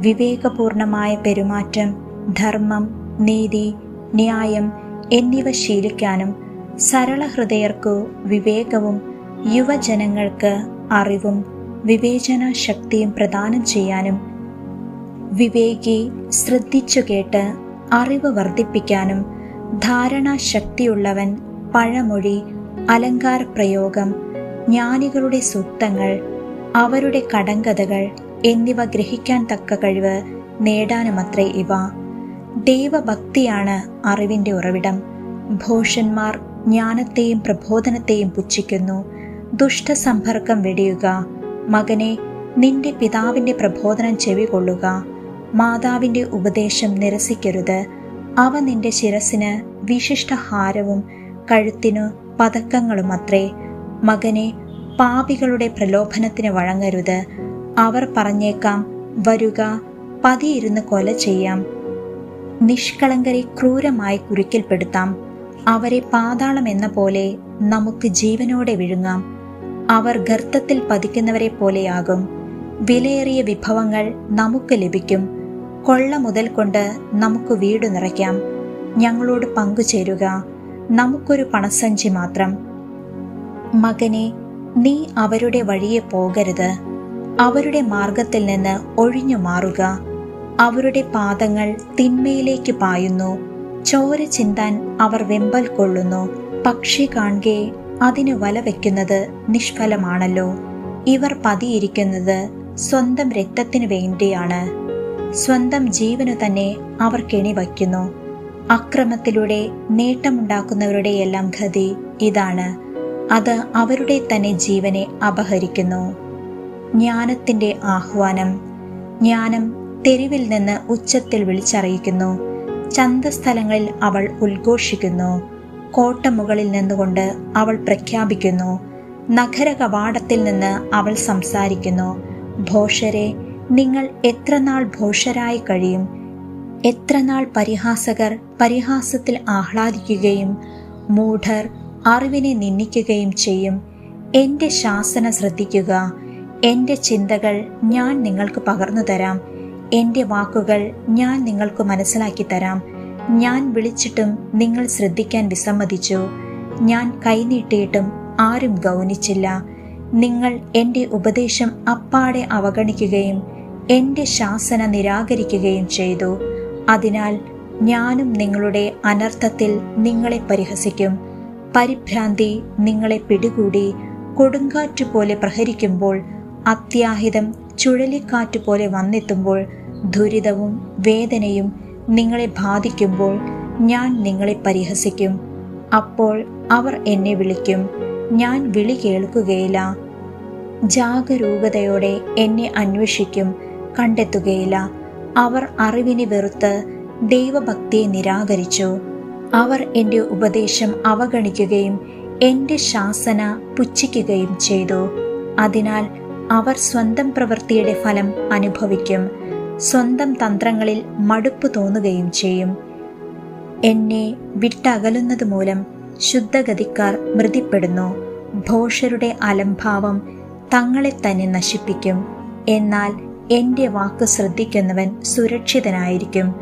വിവേകപൂർണമായ പെരുമാറ്റം ധർമ്മം നീതി ന്യായം എന്നിവ ശീലിക്കാനും സരള ഹൃദയർക്കു വിവേകവും യുവജനങ്ങൾക്ക് അറിവും വിവേചന ശക്തിയും പ്രദാനം ചെയ്യാനും വിവേകി ശ്രദ്ധിച്ചു കേട്ട് അറിവ് വർദ്ധിപ്പിക്കാനും ധാരണാശക്തിയുള്ളവൻ പഴമൊഴി അലങ്കാര പ്രയോഗം ജ്ഞാനികളുടെ സൂക്തങ്ങൾ അവരുടെ കടങ്കഥകൾ എന്നിവ ഗ്രഹിക്കാൻ തക്ക കഴിവ് നേടാനുമത്രേ ഇവ. ദൈവഭക്തിയാണ് അറിവിന്റെ ഉറവിടം. ഭോഷന്മാർ ജ്ഞാനത്തെയും പ്രബോധനത്തെയും പുച്ഛിക്കുന്നു. ദുഷ്ടസമ്പർക്കം വെടിയുക. മകനെ നിന്റെ പിതാവിന്റെ പ്രബോധനം ചെവികൊള്ളുക. മാതാവിന്റെ ഉപദേശം നിരസിക്കരുത്. അവ നിന്റെ ശിരസിന് വിശിഷ്ടഹാരവും കഴുത്തിനു പതക്കങ്ങളുമത്രേ. മകനെ പാപികളുടെ പ്രലോഭനത്തിന് വഴങ്ങരുത്. അവർ പറഞ്ഞേക്കാം വരുക പതിയിരുന്ന് കൊല ചെയ്യാം. നിഷ്കളങ്കരെ ക്രൂരമായി കുരുക്കിൽപ്പെടുത്താം. അവരെ പാതാളം എന്ന പോലെ നമുക്ക് ജീവനോടെ വിഴുങ്ങാം. അവർ ഗർത്തത്തിൽ പതിക്കുന്നവരെ പോലെയാകും. വിലയേറിയ വിഭവങ്ങൾ നമുക്ക് ലഭിക്കും. കൊള്ള മുതൽ കൊണ്ട് നമുക്ക് വീട് നിറയ്ക്കാം. ഞങ്ങളോട് പങ്കുചേരുക. നമുക്കൊരു പണസഞ്ചി മാത്രം. മകനെ നീ അവരുടെ വഴിയെ പോകരുത്. അവരുടെ മാർഗത്തിൽ നിന്ന് ഒഴിഞ്ഞു മാറുക. അവരുടെ പാദങ്ങൾ തിന്മയിലേക്ക് പായുന്നു. ചോര ചിന്താൻ അവർ വെമ്പൽ കൊള്ളുന്നു. പക്ഷി കാണുകെ അതിന് വല വയ്ക്കുന്നത് നിഷ്ഫലമാണല്ലോ. ഇവർ പതിയിരിക്കുന്നത് സ്വന്തം രക്തത്തിനു വേണ്ടിയാണ്. സ്വന്തം ജീവനു തന്നെ അവർ കെണി വയ്ക്കുന്നു. അക്രമത്തിലൂടെ നേട്ടമുണ്ടാക്കുന്നവരുടെ എല്ലാം ഗതി ഇതാണ്. അത് അവരുടെ തന്നെ ജീവനെ അപഹരിക്കുന്നു. ജ്ഞാനത്തിന്റെ ആഹ്വാനം. ജ്ഞാനം തെരുവിൽ നിന്ന് ഉച്ചത്തിൽ വിളിച്ചറിയിക്കുന്നു. ചന്തസ്ഥലങ്ങളിൽ അവൾ ഉദ്ഘോഷിക്കുന്നു. കോട്ടമുകളിൽ നിന്നുകൊണ്ട് അവൾ പ്രഖ്യാപിക്കുന്നു. നഗര കവാടത്തിൽ നിന്ന് അവൾ സംസാരിക്കുന്നു. ഭോഷരെ നിങ്ങൾ എത്രനാൾ ഭോഷരായി കഴിയും? എത്രനാൾ പരിഹാസകർ പരിഹാസത്തിൽ ആഹ്ലാദിക്കുകയും മൂഢർ അറിവിനെ നിന്ദിക്കുകയും ചെയ്യും? എന്റെ ശാസന ശ്രദ്ധിക്കുക. എന്റെ ചിന്തകൾ ഞാൻ നിങ്ങൾക്ക് പകർന്നു തരാം. എന്റെ വാക്കുകൾ ഞാൻ നിങ്ങൾക്ക് മനസ്സിലാക്കി തരാം. ഞാൻ വിളിച്ചിട്ടും നിങ്ങൾ ശ്രദ്ധിക്കാൻ വിസമ്മതിച്ചു. ഞാൻ കൈനീട്ടിയിട്ടും ആരും ഗൗനിച്ചില്ല. നിങ്ങൾ എന്റെ ഉപദേശം അപ്പാടെ അവഗണിക്കുകയും എന്റെ ശാസന നിരാകരിക്കുകയും ചെയ്തു. അതിനാൽ ഞാനും നിങ്ങളുടെ അനർത്ഥത്തിൽ നിങ്ങളെ പരിഹസിക്കും. പരിഭ്രാന്തി നിങ്ങളെ പിടികൂടി കൊടുങ്കാറ്റ് പോലെ പ്രഹരിക്കുമ്പോൾ അത്യാഹിതം ചുഴലിക്കാറ്റ് പോലെ വന്നെത്തുമ്പോൾ ദുരിതവും വേദനയും നിങ്ങളെ ബാധിക്കുമ്പോൾ ഞാൻ നിങ്ങളെ പരിഹസിക്കും. അപ്പോൾ അവർ എന്നെ വിളിക്കും. ഞാൻ വിളി കേൾക്കുകയില്ല. ജാഗരൂകതയോടെ എന്നെ അന്വേഷിക്കും. കണ്ടെത്തുകയില്ല. അവർ അറിവിനെ വെറുത്ത് ദൈവഭക്തിയെ നിരാകരിച്ചു. അവർ എന്റെ ഉപദേശം അവഗണിക്കുകയും എന്റെ ശാസന പുച്ഛിക്കുകയും ചെയ്തു. അതിനാൽ അവർ സ്വന്തം പ്രവൃത്തിയുടെ ഫലം അനുഭവിക്കും. സ്വന്തം തന്ത്രങ്ങളിൽ മടുപ്പ് തോന്നുകയും ചെയ്യും. എന്നെ വിട്ടകലുന്നത് മൂലം ശുദ്ധഗതിക്കാർ മൃതിപ്പെടുന്നു. ഭോഷരുടെ അലംഭാവം തങ്ങളെ തന്നെ നശിപ്പിക്കും. എന്നാൽ എന്റെ വാക്ക് ശ്രദ്ധിക്കുന്നവൻ സുരക്ഷിതനായിരിക്കും.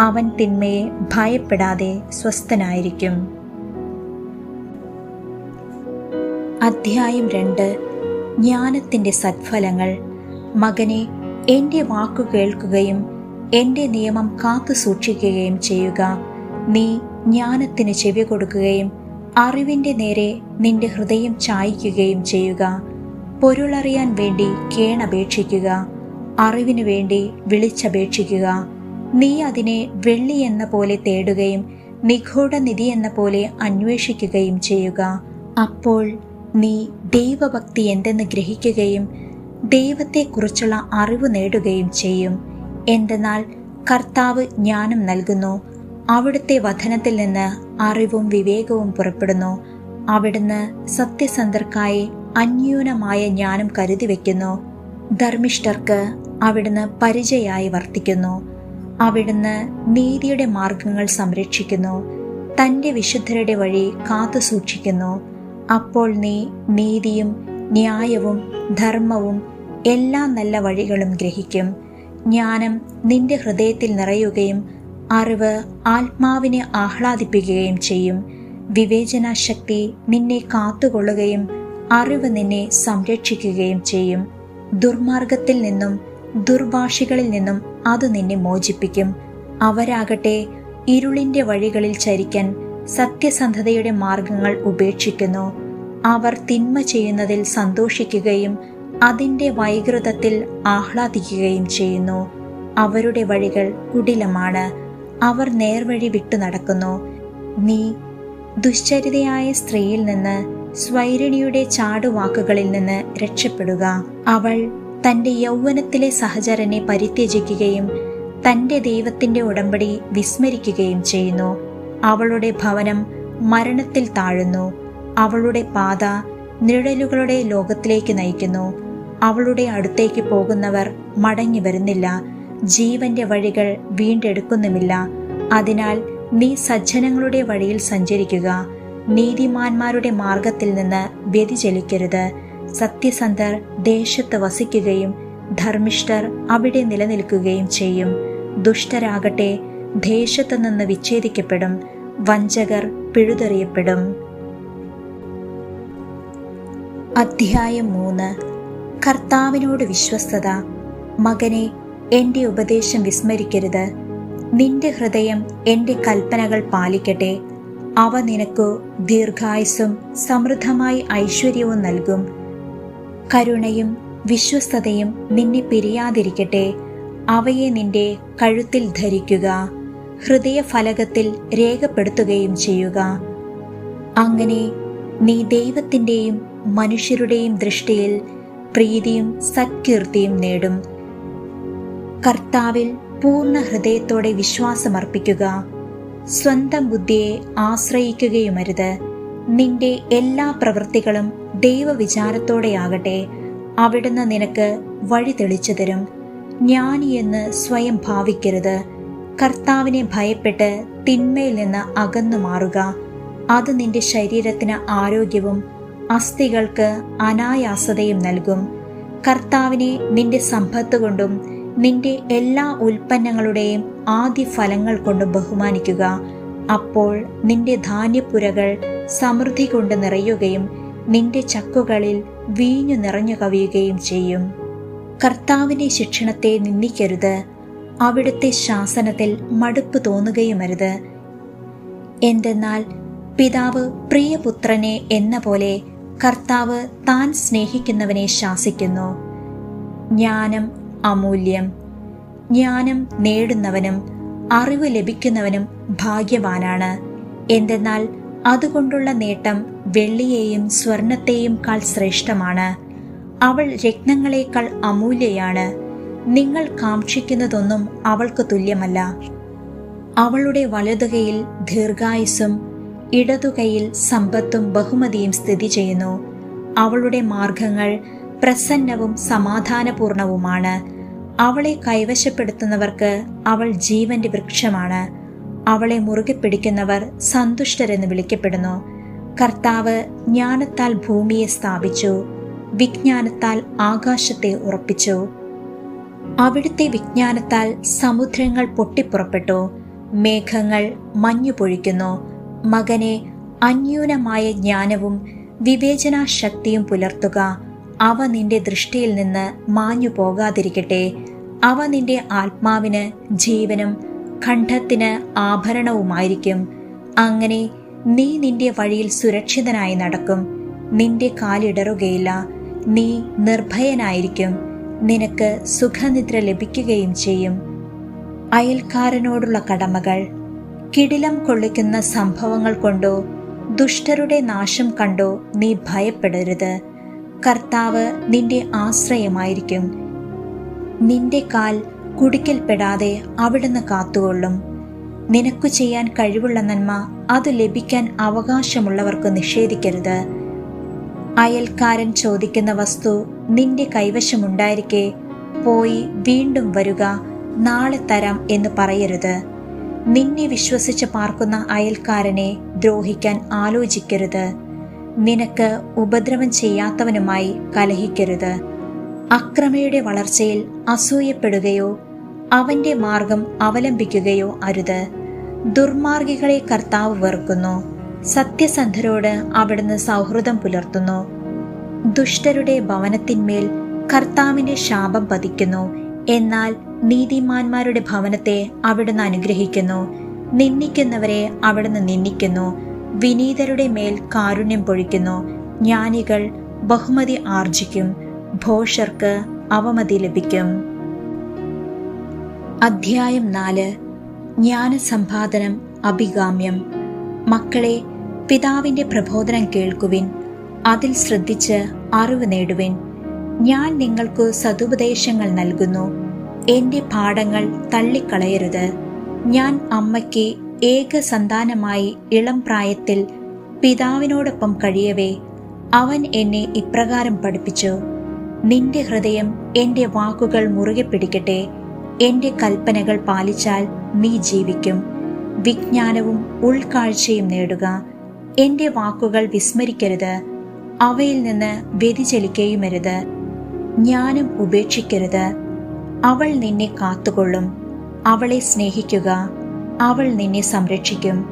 അവൻ തിന്മയെ ഭയപ്പെടാതെ സ്വസ്ഥനായിരിക്കും. അധ്യായം രണ്ട്. ജ്ഞാനത്തിന്റെ സത്ഫലങ്ങൾ. മകനെ എന്റെ വാക്കു കേൾക്കുകയും എന്റെ നിയമം കാത്തു സൂക്ഷിക്കുകയും ചെയ്യുക. നീ ജ്ഞാനത്തിന് ചെവി കൊടുക്കുകയും അറിവിന്റെ നേരെ നിന്റെ ഹൃദയം ചായ്ക്കുകയും ചെയ്യുക. പൊരുളറിയാൻ വേണ്ടി കേണപേക്ഷിക്കുക. അറിവിനു വേണ്ടി വിളിച്ചപേക്ഷിക്കുക. നീ അതിനെ വെള്ളി എന്ന പോലെ തേടുകയും നിഗൂഢനിധി എന്ന പോലെ അന്വേഷിക്കുകയും ചെയ്യുക. അപ്പോൾ നീ ദൈവഭക്തി എന്തെന്ന് ഗ്രഹിക്കുകയും ദൈവത്തെക്കുറിച്ചുള്ള അറിവ് നേടുകയും ചെയ്യും. എന്തെന്നാൽ കർത്താവ് ജ്ഞാനം നൽകുന്നു. അവിടുത്തെ വധനത്തിൽ നിന്ന് അറിവും വിവേകവും പുറപ്പെടുന്നു. അവിടുന്ന് സത്യസന്ധർക്കായി അന്യൂനമായ ജ്ഞാനം കരുതി വയ്ക്കുന്നു ധർമ്മിഷ്ഠർക്ക് അവിടുന്ന് പരിചയായി വർത്തിക്കുന്നു. അവിടുന്ന് നീതിയുടെ മാർഗങ്ങൾ സംരക്ഷിക്കുന്നു. തന്റെ വിശുദ്ധരുടെ വഴി കാത്തു സൂക്ഷിക്കുന്നു അപ്പോൾ നീ നീതിയും ന്യായവും ധർമ്മവും എല്ലാ നല്ല വഴികളും ഗ്രഹിക്കും. ജ്ഞാനം നിന്റെ ഹൃദയത്തിൽ നിറയുകയും അറിവ് ആത്മാവിനെ ആഹ്ലാദിപ്പിക്കുകയും ചെയ്യും. വിവേചനാശക്തി നിന്നെ കാത്തുകൊള്ളുകയും അറിവ് നിന്നെ സംരക്ഷിക്കുകയും ചെയ്യും. ദുർമാർഗത്തിൽ നിന്നും ദുർഭാഷികളിൽ നിന്നും അത് നിന്നെ മോചിപ്പിക്കും. അവരാകട്ടെ ഇരുളിന്റെ വഴികളിൽ ചരിക്കാൻ സത്യസന്ധതയുടെ മാർഗങ്ങൾ ഉപേക്ഷിക്കുന്നു. അവർ തിന്മ ചെയ്യുന്നതിൽ സന്തോഷിക്കുകയും അതിന്റെ വൈകൃതത്തിൽ ആഹ്ലാദിക്കുകയും ചെയ്യുന്നു. അവരുടെ വഴികൾ കുടിലമാണ്. അവർ നേർവഴി വിട്ടു നടക്കുന്നു. നീ ദുശ്ചരിതയായ സ്ത്രീയിൽ നിന്ന് സ്വൈരിണിയുടെ ചാടുവാക്കുകളിൽ നിന്ന് രക്ഷപ്പെടുക. അവൾ തന്റെ യൗവനത്തിലെ സഹചരനെ പരിത്യജിക്കുകയും തന്റെ ദൈവത്തിന്റെ ഉടമ്പടി വിസ്മരിക്കുകയും ചെയ്യുന്നു. അവളുടെ ഭവനം മരണത്തിൽ താഴുന്നു. അവളുടെ പാത നിഴലുകളുടെ ലോകത്തിലേക്ക് നയിക്കുന്നു. അവളുടെ അടുത്തേക്ക് പോകുന്നവർ മടങ്ങി വരുന്നില്ല. ജീവന്റെ വഴികൾ വീണ്ടെടുക്കുന്നുമില്ല. അതിനാൽ നീ സജ്ജനങ്ങളുടെ വഴിയിൽ സഞ്ചരിക്കുക. നീതിമാന്മാരുടെ മാർഗത്തിൽ നിന്ന് വ്യതിചലിക്കരുത്. സത്യസന്ധർ ദേശത്ത് വസിക്കുകയും ധർമ്മിഷ്ഠർ അവിടെ നിലനിൽക്കുകയും ചെയ്യും. ദുഷ്ടരാകട്ടെ ദേശത്തു നിന്ന് വിച്ഛേദിക്കപ്പെടും. വഞ്ചകർ പിഴുതെറിയപ്പെടും. അധ്യായം മൂന്ന്. കർത്താവിനോട് വിശ്വസ്തത. മകനെ എന്റെ ഉപദേശം വിസ്മരിക്കരുത്. നിന്റെ ഹൃദയം എന്റെ കൽപ്പനകൾ പാലിക്കട്ടെ. അവ നിനക്കു ദീർഘായുസും സമൃദ്ധമായി ഐശ്വര്യവും നൽകും. കരുണയും വിശ്വസ്തതയും നിന്നെ പിരിയാതിരിക്കട്ടെ. അവയെ നിന്റെ കഴുത്തിൽ ധരിക്കുക. ഹൃദയഫലകത്തിൽ രേഖപ്പെടുത്തുകയും ചെയ്യുക. അങ്ങനെ നീ ദൈവത്തിന്റെയും മനുഷ്യരുടെയും ദൃഷ്ടിയിൽ പ്രീതിയും സത്കീർത്തിയും നേടും. കർത്താവിൽ പൂർണ ഹൃദയത്തോടെ വിശ്വാസമർപ്പിക്കുക. സ്വന്തം ബുദ്ധിയെ ആശ്രയിക്കുകയുമരുത്. നിന്റെ എല്ലാ പ്രവൃത്തികളും ദൈവവിചാരത്തോടെയാകട്ടെ. അവിടുന്ന് നിനക്ക് വഴി തെളിച്ചു തരും. ജ്ഞാനിയെന്ന് സ്വയം ഭാവിക്കരുത്. കർത്താവിനെ ഭയപ്പെട്ട് തിന്മയിൽ നിന്ന് അകന്നു മാറുക. അത് നിന്റെ ശരീരത്തിന് ആരോഗ്യവും അസ്ഥികൾക്ക് അനായാസതയും നൽകും. കർത്താവിനെ നിന്റെ സമ്പത്ത് കൊണ്ടും നിന്റെ എല്ലാ ഉൽപ്പന്നങ്ങളുടെയും ആദ്യ ഫലങ്ങൾ കൊണ്ടും ബഹുമാനിക്കുക. അപ്പോൾ നിന്റെ ധാന്യപ്പുരകൾ സമൃദ്ധി കൊണ്ട് നിറയുകയും നിന്റെ ചക്കുകളിൽ വീഞ്ഞു നിറഞ്ഞു കവിയുകയും ചെയ്യും. കർത്താവിന്റെ ശിക്ഷണത്തെ നിന്ദിക്കരുത്. അവിടുത്തെ ശാസനത്തിൽ മടുപ്പ് തോന്നുകയുമരുത്. എന്തെന്നാൽ പിതാവ് പ്രിയപുത്രനെ എന്ന പോലെ കർത്താവ് താൻ സ്നേഹിക്കുന്നവനെ ശാസിക്കുന്നു. ജ്ഞാനം അമൂല്യം. ജ്ഞാനം നേടുന്നവനും അറിവ് ലഭിക്കുന്നവനും ഭാഗ്യവാനാണ്. എന്തെന്നാൽ അതുകൊണ്ടുള്ള നേട്ടം വെള്ളിയെയും സ്വർണത്തെയും കാൾ ശ്രേഷ്ഠമാണ്. അവൾ രത്നങ്ങളെക്കാൾ അമൂല്യയാണ്. നിങ്ങൾ കാക്ഷിക്കുന്നതൊന്നും അവൾക്ക് തുല്യമല്ല. അവളുടെ വലതുകയിൽ ദീർഘായുസും ഇടതുകൈയിൽ സമ്പത്തും ബഹുമതിയും സ്ഥിതി ചെയ്യുന്നു. അവളുടെ മാർഗങ്ങൾ പ്രസന്നവും സമാധാനപൂർണവുമാണ്. അവളെ കൈവശപ്പെടുത്തുന്നവർക്ക് അവൾ ജീവന്റെ വൃക്ഷമാണ്. അവളെ മുറുകെ പിടിക്കുന്നവർ സന്തുഷ്ടരെന്ന് വിളിക്കപ്പെടുന്നു. കർത്താവ് ജ്ഞാനത്താൽ ഭൂമിയെ സ്ഥാപിച്ചു വിജ്ഞാനത്താൽ ആകാശത്തെ ഉറപ്പിച്ചു. അവിടുത്തെ വിജ്ഞാനത്താൽ സമുദ്രങ്ങൾ പൊട്ടിപ്പുറപ്പെട്ടു. മേഘങ്ങൾ മഞ്ഞു പൊഴിക്കുന്നു. മകനെ അന്യൂനമായ ജ്ഞാനവും വിവേചനാശക്തിയും പുലർത്തുക. അവ നിന്റെ ദൃഷ്ടിയിൽ നിന്ന് മാഞ്ഞു പോകാതിരിക്കട്ടെ. അവ നിന്റെ ആത്മാവിന് ജീവനും ഖണ്ഡത്തിന് ആഭരണവുമായിരിക്കും. അങ്ങനെ നീ നിന്റെ വഴിയിൽ സുരക്ഷിതനായി നടക്കും. നിന്റെ കാലിടറുകയില്ല. നീ നിർഭയനായിരിക്കും. നിനക്ക് സുഖനിദ്ര ലഭിക്കുകയും ചെയ്യും. അയൽക്കാരനോടുള്ള കടമകൾ കിടിലം കൊള്ളിക്കുന്ന സംഭവങ്ങൾ കൊണ്ടോ ദുഷ്ടരുടെ നാശം കണ്ടോ നീ ഭയപ്പെടരുത്. കർത്താവ് നിന്റെ ആശ്രയമായിരിക്കും. നിന്റെ കാൽ കുടിക്കൽപ്പെടാതെ അവിടുന്ന് കാത്തുകൊള്ളും. നിനക്കു ചെയ്യാൻ കഴിവുള്ള നന്മ അത് ലഭിക്കാൻ അവകാശമുള്ളവർക്ക് നിഷേധിക്കരുത്. അയൽക്കാരൻ ചോദിക്കുന്ന വസ്തു നിന്റെ കൈവശമുണ്ടായിരിക്കെ പോയി വീണ്ടും വരുക നാളെ തരാം എന്ന് പറയരുത്. നിന്നെ വിശ്വസിച്ച് പാർക്കുന്ന അയൽക്കാരനെ ദ്രോഹിക്കാൻ ആലോചിക്കരുത്. നിനക്ക് ഉപദ്രവം ചെയ്യാത്തവനുമായി കലഹിക്കരുത്. അക്രമയുടെ വളർച്ചയിൽ അസൂയപ്പെടുകയോ അവന്റെ മാർഗം അവലംബിക്കുകയോ അരുത്. ദുർമാർഗികളെ കർത്താവ് വെറുക്കുന്നു. സത്യസന്ധരോട് അവിടുന്ന് സൗഹൃദം പുലർത്തുന്നു. ദുഷ്ടരുടെ ഭവനത്തിന്മേൽ കർത്താവിന്റെ ശാപം പതിക്കുന്നു. എന്നാൽ നീതിമാന്മാരുടെ ഭവനത്തെ അവിടുന്ന് അനുഗ്രഹിക്കുന്നു. നിന്ദിക്കുന്നവരെ അവിടുന്ന് നിന്ദിക്കുന്നു. വിനീതരുടെ മേൽ കാരുണ്യം പൊഴിക്കുന്നു. ജ്ഞാനികൾ ബഹുമതി ആർജിക്കും. ഭോഷർക്ക് അവമതി ലഭിക്കും. അധ്യായം നാല്. ജ്ഞാനസമ്പാദനം അഭികാമ്യം. മക്കളെ പിതാവിന്റെ പ്രബോധനം കേൾക്കുവിൻ. അതിൽ ശ്രദ്ധിച്ച് അറിവ് നേടുവിൻ. ഞാൻ നിങ്ങൾക്ക് സതുപദേശങ്ങൾ നൽകുന്നു. എന്റെ പാഠങ്ങൾ തള്ളിക്കളയരുത്. ഞാൻ അമ്മയ്ക്ക് ഏക സന്താനമായി ഇളം പ്രായത്തിൽ പിതാവിനോടൊപ്പം കഴിയവേ. അവൻ എന്നെ ഇപ്രകാരം പഠിപ്പിച്ചു. നിന്റെ ഹൃദയം എന്റെ വാക്കുകൾ മുറുകെ പിടിക്കട്ടെ. എന്റെ കൽപ്പനകൾ പാലിച്ചാൽ നീ ജീവിക്കും. വിജ്ഞാനവും ഉൾക്കാഴ്ചയും നേടുക. എന്റെ വാക്കുകൾ വിസ്മരിക്കരുത്. അവയിൽ നിന്ന് വ്യതിചലിക്കുകയുമരുത് ജ്ഞാനം ഉപേക്ഷിക്കരുത്. അവൾ നിന്നെ കാത്തുകൊള്ളും. അവളെ സ്നേഹിക്കുക. അവൾ നിന്നെ സംരക്ഷിക്കും.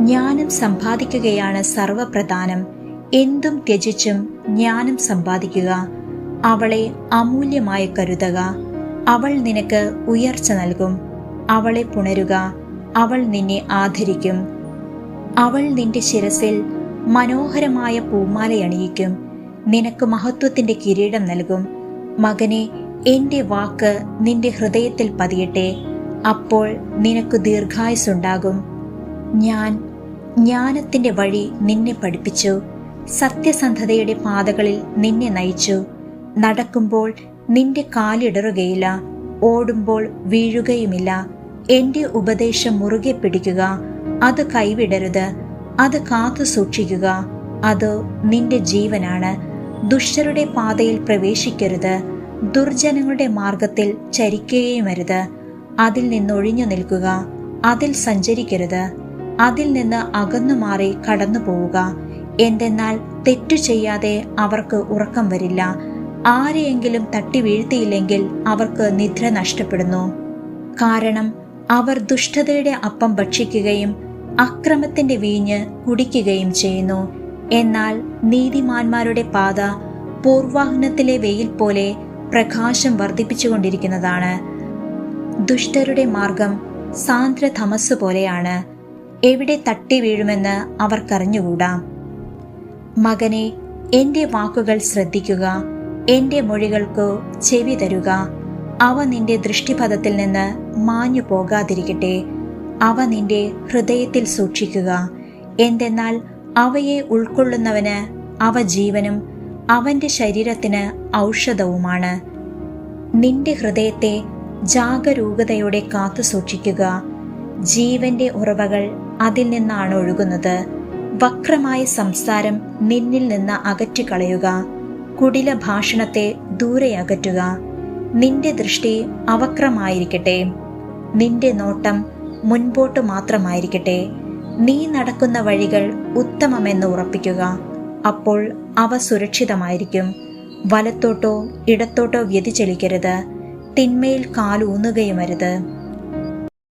ജ്ഞാനം സമ്പാദിക്കുകയാണ് സർവപ്രധാനം. എന്തും ത്യജിച്ചും ജ്ഞാനം സമ്പാദിക്കുക. അവളെ അമൂല്യമായി കരുതുക. അവൾ നിനക്ക് ഉയർച്ച നൽകും. അവളെ പുണരുക. അവൾ നിന്നെ ആദരിക്കും. അവൾ നിന്റെ ശിരസിൽ മനോഹരമായ പൂമാലയണിയിക്കും നിനക്ക് മഹത്വത്തിന്റെ കിരീടം നൽകും. മകനെ എന്റെ വാക്ക് നിന്റെ ഹൃദയത്തിൽ പതിയട്ടെ. അപ്പോൾ നിനക്ക് ദീർഘായുസുണ്ടാകും ഞാൻ ജ്ഞാനത്തിന്റെ വഴി നിന്നെ പഠിപ്പിച്ചു. സത്യസന്ധതയുടെ പാതകളിൽ നിന്നെ നയിച്ചു. നടക്കുമ്പോൾ നിന്റെ കാലിടറുകയില്ല. ഓടുമ്പോൾ വീഴുകയുമില്ല. എന്റെ ഉപദേശം മുറുകെ പിടിക്കുക. അത് കൈവിടരുത്. അത് കാത്തു സൂക്ഷിക്കുക. അത് നിന്റെ ജീവനാണ്. ദുഷ്ടരുടെ പാതയിൽ പ്രവേശിക്കരുത്. ദുർജനങ്ങളുടെ മാർഗത്തിൽ ചരിക്കുകയുമരുത് അതിൽ നിന്നൊഴിഞ്ഞു നിൽക്കുക. അതിൽ സഞ്ചരിക്കരുത്. അതിൽ നിന്ന് അകന്നു മാറി കടന്നു പോവുക. എന്തെന്നാൽ തെറ്റു ചെയ്യാതെ അവർക്ക് ഉറക്കം വരില്ല. ആരെയെങ്കിലും തട്ടി വീഴ്ത്തിയില്ലെങ്കിൽ അവർക്ക് നിദ്ര നഷ്ടപ്പെടുന്നു. കാരണം അവർ ദുഷ്ടതയുടെ അപ്പം ഭക്ഷിക്കുകയും അക്രമത്തിന്റെ വീഞ്ഞ് കുടിക്കുകയും ചെയ്യുന്നു. എന്നാൽ നീതിമാന്മാരുടെ പാത പൂർവാഹനത്തിലെ വെയിൽ പോലെ പ്രകാശം വർദ്ധിപ്പിച്ചുകൊണ്ടിരിക്കുന്നതാണ്. ദുഷ്ടരുടെ മാർഗം സാന്ദ്ര തമസ് പോലെയാണ്. എവിടെ തട്ടി വീഴുമെന്ന് അവർക്കറിഞ്ഞുകൂടാ. മകനെ എന്റെ വാക്കുകൾ ശ്രദ്ധിക്കുക എന്റെ മൊഴികൾക്ക് ചെവി തരുക അവ നിന്റെ ദൃഷ്ടിപഥത്തിൽ നിന്ന് മാഞ്ഞു പോകാതിരിക്കട്ടെ. അവ നിന്റെ ഹൃദയത്തിൽ സൂക്ഷിക്കുക. എന്തെന്നാൽ അവയെ ഉൾക്കൊള്ളുന്നവന് അവ ജീവനും അവന്റെ ശരീരത്തിന് ഔഷധവുമാണ്. നിന്റെ ഹൃദയത്തെ ജാഗരൂകതയോടെ കാത്തു സൂക്ഷിക്കുക. ജീവന്റെ ഉറവകൾ അതിൽ നിന്നാണ് ഒഴുകുന്നത്. വക്രമായ സംസാരം നിന്നിൽ നിന്ന് അകറ്റിക്കളയുക. കുടില ഭാഷണത്തെ ദൂരെ അകറ്റുക. നിന്റെ ദൃഷ്ടി അവക്രമായിരിക്കട്ടെ. നിന്റെ നോട്ടം മുൻപോട്ട് മാത്രമായിരിക്കട്ടെ. നീ നടക്കുന്ന വഴികൾ ഉത്തമമെന്ന് ഉറപ്പിക്കുക. അപ്പോൾ അവ സുരക്ഷിതമായിരിക്കും. വലത്തോട്ടോ ഇടത്തോട്ടോ വ്യതിചലിക്കരുത്. തിന്മയിൽ കാലൂന്നുകയുമരുത്.